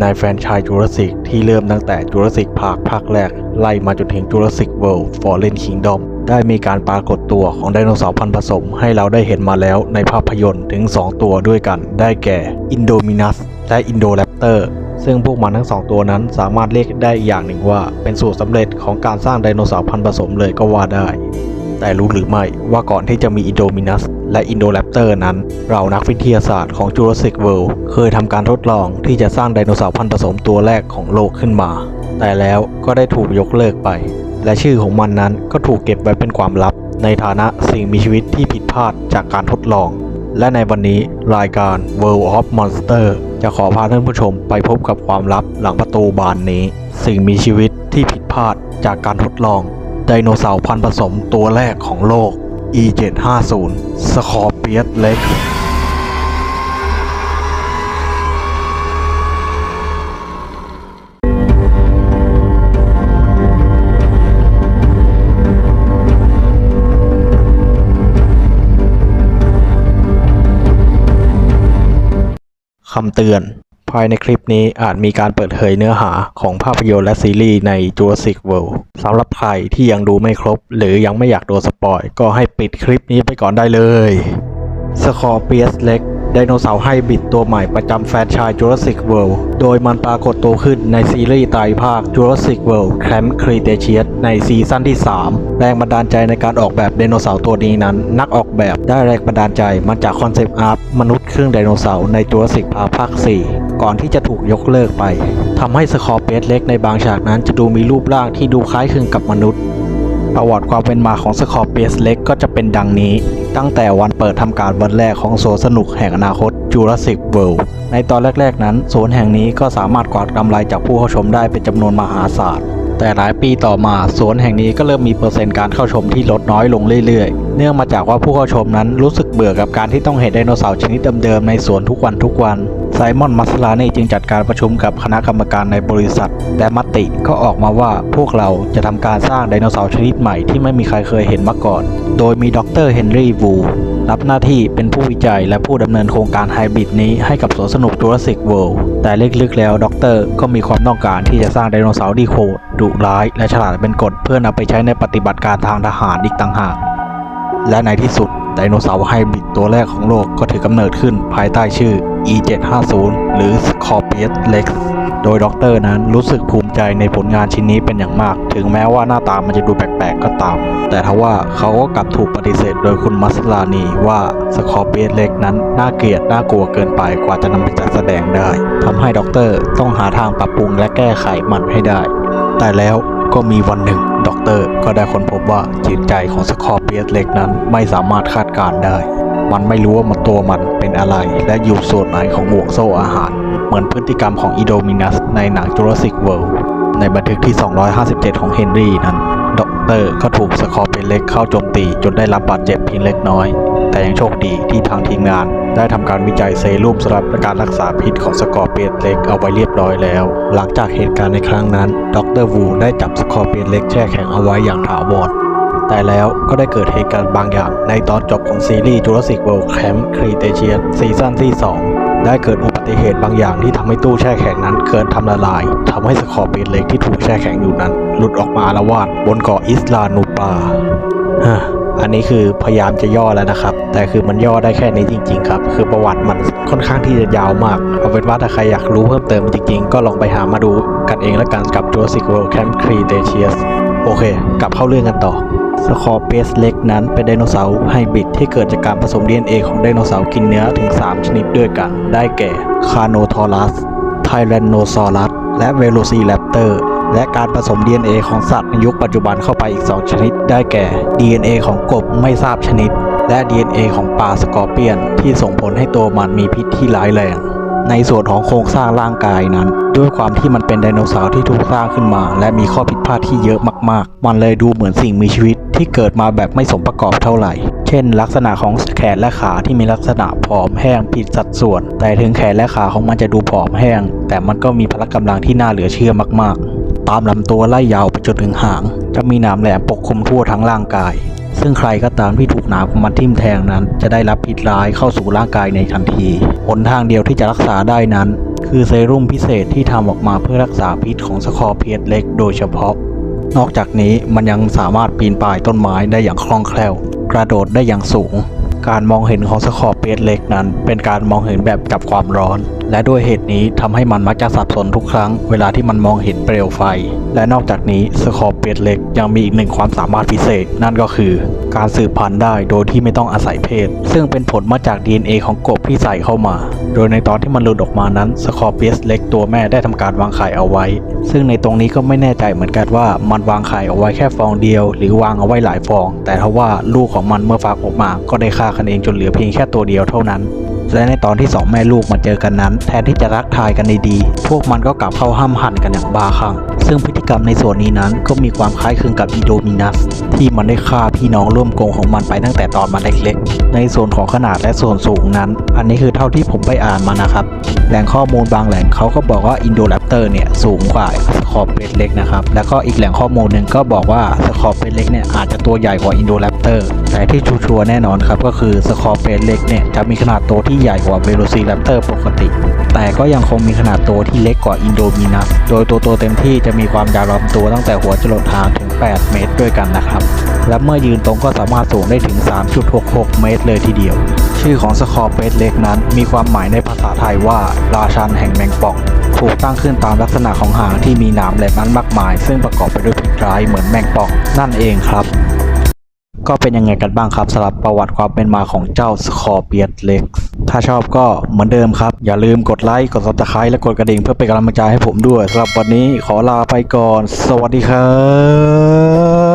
ในแฟรนไชายจูราสสิกที่เริ่มตั้งแต่จูราสสิกพาร์คภาคแรก ไล่มาจนถึงจูราสสิกเวิลด์ฟอร์เรนคิงดอมได้มีการปรากฏตัวของไดโนเสาร์พันธุ์ผสมให้เราได้เห็นมาแล้วในภาพยนตร์ถึง 2 ตัวด้วยกัน ได้แก่อินโดมินัสและอินโดแรปเตอร์ซึ่งพวกมันทั้งสองตัวนั้นสามารถเรียกได้อีกอย่างหนึ่งว่า เป็นสูตรสำเร็จของการสร้างไดโนเสาร์พันธุ์ผสมเลยก็ว่าได้ แต่รู้หรือไม่ว่าก่อนที่จะมีอินโดมินัสและอินโดแรปเตอร์นั้น เรานักวิทยาศาสตร์ของ Jurassic World เคยทำการทดลองที่จะสร้างไดโนเสาร์พันธุ์ผสมตัวแรกของโลกขึ้นมา แต่แล้วก็ได้ถูกยกเลิกไป และชื่อของมันนั้นก็ถูกเก็บไว้เป็นความลับ ในฐานะสิ่งมีชีวิตที่ผิดพลาดจากการทดลอง และในวันนี้รายการ World of Monster จะขอพาท่านผู้ชมไปพบกับความลับหลังประตูบานนี้ สิ่งมีชีวิตที่ผิดพลาดจากการทดลอง ไดโนเสาร์พันธุ์ผสมตัวแรกของโลก E750 สคอร์เปียสเล็ก คำเตือน ภายในคลิปนี้อาจมีการเปิดเผยเนื้อหาของภาพยนตร์และซีรีส์ใน Jurassic World สำหรับใครที่ยังดูไม่ครบ หรือยังไม่อยากโดนสปอยก็ให้ปิดคลิปนี้ไปก่อนได้เลย สคอร์เปียสเล็กไดโนเสาร์ไฮบริดตัวใหม่ประจำแฟรนไชาย Jurassic World โดยมันปรากฏตัวขึ้นในซีรีส์ไตรภาค Jurassic World Camp Cretaceous ในซีซั่นที่ 3 แรงบันดาลใจในการออกแบบไดโนเสาร์ตัวนี้นั้น นักออกแบบได้แรงบันดาลใจมาจากคอนเซปต์อาร์ตมนุษย์ครึ่งไดโนเสาร์ใน Jurassic Park ภาค 4 ก่อนที่จะถูกยกเลิกไปทำให้สคอร์เปียสเล็กในบางฉากนั้นจะดูมีรูปร่างที่ดูคล้ายคลึงกับมนุษย์ ประวัติความเป็นมาของสคอร์เปียสเล็กก็จะเป็นดังนี้ ตั้งแต่วันเปิดทำการวันแรกของสวนสนุกแห่งอนาคต Jurassic World ในตอนแรก ๆ นั้นสวนแห่งนี้ก็สามารถกวาดกำไรจากผู้เข้าชมได้เป็นจำนวนมหาศาลแต่หลายปีต่อมาสวนแห่งนี้ก็เริ่มมีเปอร์เซ็นต์การเข้าชมที่ลดน้อยลงเรื่อยๆ เนื่องมาจากว่าผู้เข้าชมนั้นรู้สึกเบื่อกับการที่ต้องเห็นไดโนเสาร์ชนิดเดิมๆในสวนทุกวันทุกวัน ไซมอนมัสลานี่จึงจัดการประชุมกับคณะกรรมการในบริษัท และมติก็ออกมาว่าพวกเราจะทำการสร้างไดโนเสาร์ชนิดใหม่ที่ไม่มีใครเคยเห็นมาก่อน โดยมีดรเฮนรี่วูรับหน้าที่เป็นผู้วิจัยและผู้ดำเนินโครงการไฮบริดนี้ให้กับสวนสนุก Jurassic World แต่ลึกๆแล้วดรก็มีความต้องการที่จะสร้างไดโนเสาร์ที่โหดดุร้าย และฉลาดเป็นกฎเพื่อนำไปใช้ในปฏิบัติการทางทหารอีกต่างหาก และในที่สุด ไดโนเสาร์ไฮบริดตัวแรกของโลกก็ถือกำเนิดขึ้นภายใต้ชื่อ E750 หรือ Scorpius Rex โดยด็อกเตอร์นั้นรู้สึกภูมิใจในผลงานชิ้นนี้เป็นอย่างมาก ถึงแม้ว่าหน้าตามันจะดูแปลกๆก็ตาม แต่ทว่าเขาก็กลับถูกปฏิเสธโดยคุณมัสลานีว่า Scorpius Rex นั้น น่าเกลียด น่ากลัวเกินไปกว่าจะนำไปจัดแสดงได้ทำให้ด็อกเตอร์ต้องหาทางปรับปรุงและแก้ไขมันให้ได้ แต่แล้วก็มีวันหนึ่ง ด็อกเตอร์ก็ได้ค้นพบว่าจิตใจของสคอร์เปียสเล็กนั้นไม่สามารถคาดการได้ มันไม่รู้ว่ามันตัวมันเป็นอะไร และอยู่ส่วนไหนของห่วงโซ่อาหาร เหมือนพฤติกรรมของอีโดมินัสในหนังจูราสสิกเวิลด์ในบันทึกที่ 257 ของเฮนรี่นั้นด็อกเตอร์ก็ถูกสคอร์เปียสเล็กเข้าโจมตีจนได้รับบาดเจ็บเพียงเล็กน้อย แต่ยังโชคดีที่ทางทีมงาน ได้ทำการวิจัยเซรุ่มสำหรับการรักษาพิษของสกอร์เปียนเล็กเอาไว้เรียบร้อยแล้ว หลังจากเหตุการณ์ในครั้งนั้น ดรวูได้จับสกอร์เปียนเล็กแช่แข็งเอาไว้อย่างถาวรแต่แล้วก็ได้เกิดเหตุการณ์บางอย่างในตอนจบของซีรีส์ Jurassic World Camp Cretaceous ซีซั่นที่ 2 ได้เกิดอุบัติเหตุบางอย่างที่ทำให้ตู้แช่แข็งนั้นเกิดทำละลายทำให้สกอร์เปียนเล็กที่ถูกแช่แข็งอยู่นั้น หลุดออกมาละวาดบนเกาะอิสลานูปาฮะอันนี้คือพยายามจะย่อแล้วนะครับ แต่คือมันย่อได้แค่นี้จริง ๆ ครับ คือประวัติมันค่อนข้างที่จะยาวมาก เอาเป็นว่าถ้าใครอยากรู้เพิ่มเติมจริง ๆ ก็ลองไปหามาดูกันเองแล้วกันกับ Jurassic World Camp Cretaceous โอเค กลับเข้าเรื่องกันต่อสคอร์เปสเล็กนั้นเป็นไดโนเสาร์ไฮบริดที่เกิดจากการผสม DNA ของไดโนเสาร์กินเนื้อถึง 3 ชนิดด้วยกัน ได้แก่คาโนทอรัส ไทแรนโนซอรัส และเวโรซีแรปเตอร์ และการผสม DNA ของสัตว์ในยุคปัจจุบันเข้าไปอีก 2 ชนิด ได้แก่ DNA ของกบไม่ทราบชนิด และ DNA ของปลาสกอร์เปียนที่ส่งผลให้ตัวมันมีพิษที่ร้ายแรง ในส่วนของโครงสร้างร่างกายนั้น ด้วยความที่มันเป็นไดโนเสาร์ที่ถูกสร้างขึ้นมา และมีข้อผิดพลาดที่เยอะมากๆ มันเลยดูเหมือนสิ่งมีชีวิตที่เกิดมาแบบไม่สมประกอบเท่าไหร่ เช่น ลักษณะของแขนและขาที่มีลักษณะผอมแห้งผิดสัดส่วน แต่ถึงแขนและขาของมันจะดูผอมแห้ง แต่มันก็มีพละกำลังที่น่าเหลือเชื่อมากๆ ตามลำตัวไล่ยาวไปจนถึงหาง จะมีหนามแหลมปกคลุมทั่วทั้งร่างกาย ซึ่งใครก็ตามที่ถูกหนามของมันทิ่มแทงนั้น จะได้รับพิษร้ายเข้าสู่ร่างกายในทันที หนทางเดียวที่จะรักษาได้นั้น คือเซรุ่มพิเศษที่ทำออกมาเพื่อรักษาพิษของสคอร์เปียสเล็ก โดยเฉพาะ นอกจากนี้มันยังสามารถปีนป่ายต้นไม้ได้อย่างคล่องแคล่ว กระโดดได้อย่างสูง การมองเห็นของสคอร์เปียสเล็กนั้น เป็นการมองเห็นแบบจับความร้อนและด้วยเหตุนี้ทำให้มันมักจะสับสนทุกครั้งเวลาที่มันมองเห็นเปลวไฟ และนอกจากนี้สคอร์เปียสเล็กยังมีอีกหนึ่งความสามารถพิเศษ นั่นก็คือ การสืบพันธุ์ได้โดยที่ไม่ต้องอาศัยเพศ ซึ่งเป็นผลมาจาก DNA ของกบที่ใส่เข้ามา โดยในตอนที่มันหลุดออกมานั้นสคอร์เปียสเล็กตัวแม่ได้ทำการวางไข่เอาไว้ ซึ่งในตรงนี้ก็ไม่แน่ใจเหมือนกันว่ามันวางไข่เอาไว้แค่ฟองเดียว หรือวางเอาไว้หลายฟอง แต่ถ้าว่าลูกของมันเมื่อฟักออกมา ก็ได้ฆ่ากันเองจนเหลือเพียงแค่ตัวเดียวเท่านั้น และในตอนที่สองแม่ลูกมาเจอกันนั้น แทนที่จะรักทายกันดีๆ พวกมันก็กลับเข้าห้ามหันกันอย่างบ้าคลั่ง ซึ่งพฤติกรรมในส่วนนี้นั้นก็มีความคล้ายคลึงกับอีโดมินัสที่มันได้ฆ่าพี่น้องร่วมกงของมันไปตั้งแต่ตอนมันเล็กๆ ในส่วนของขนาดและส่วนสูงนั้น อันนี้คือเท่าที่ผมไปอ่านมานะครับ แหล่งข้อมูลบางแหล่งเขาก็บอกว่าอินโดแรปเตอร์เนี่ยสูงกว่าสคอร์เปนเล็กนะครับ แล้วก็อีกแหล่งข้อมูลหนึ่งก็บอกว่าสคอร์เปนเล็กเนี่ยอาจจะตัวใหญ่กว่าอินโดแรปเตอร์ แต่ที่ชัวร์แน่นอนครับก็คือสคอร์เปนเล็กเนี่ยจะมีขนาดตัวที่ใหญ่กว่าเวโรซีแรปเตอร์ปกติ แต่ ก็ยังคงมีขนาดตัวที่เล็กกว่าอินโดมินัส โดยตัวโตเต็มที่จะมีความยาวลำตัวตั้งแต่หัวจรดหางถึง 8 เมตรด้วยกันนะครับ และเมื่อยืนตรงก็สามารถสูงได้ถึง 3.66 เมตรเลยทีเดียว ชื่อของสคอร์เปสเล็กนั้น มีความหมายในภาษาไทยว่า ราชันแห่งแมงป่องถูกตั้งขึ้นตามลักษณะของหางที่มีหนามแหลมนั้นมากมาย ซึ่งประกอบไปด้วยพิษร้ายเหมือนแมงป่องนั่นเองครับก็เป็นยังไงกันบ้างครับสำหรับประวัติความเป็นมาของเจ้าสคอร์เปียสเล็ก ถ้าชอบก็เหมือนเดิมครับ อย่าลืมกดไลค์ กด subscribe และกดกระดิ่งเพื่อเป็นกำลังใจให้ผมด้วยสำหรับวันนี้ขอลาไปก่อน สวัสดีครับ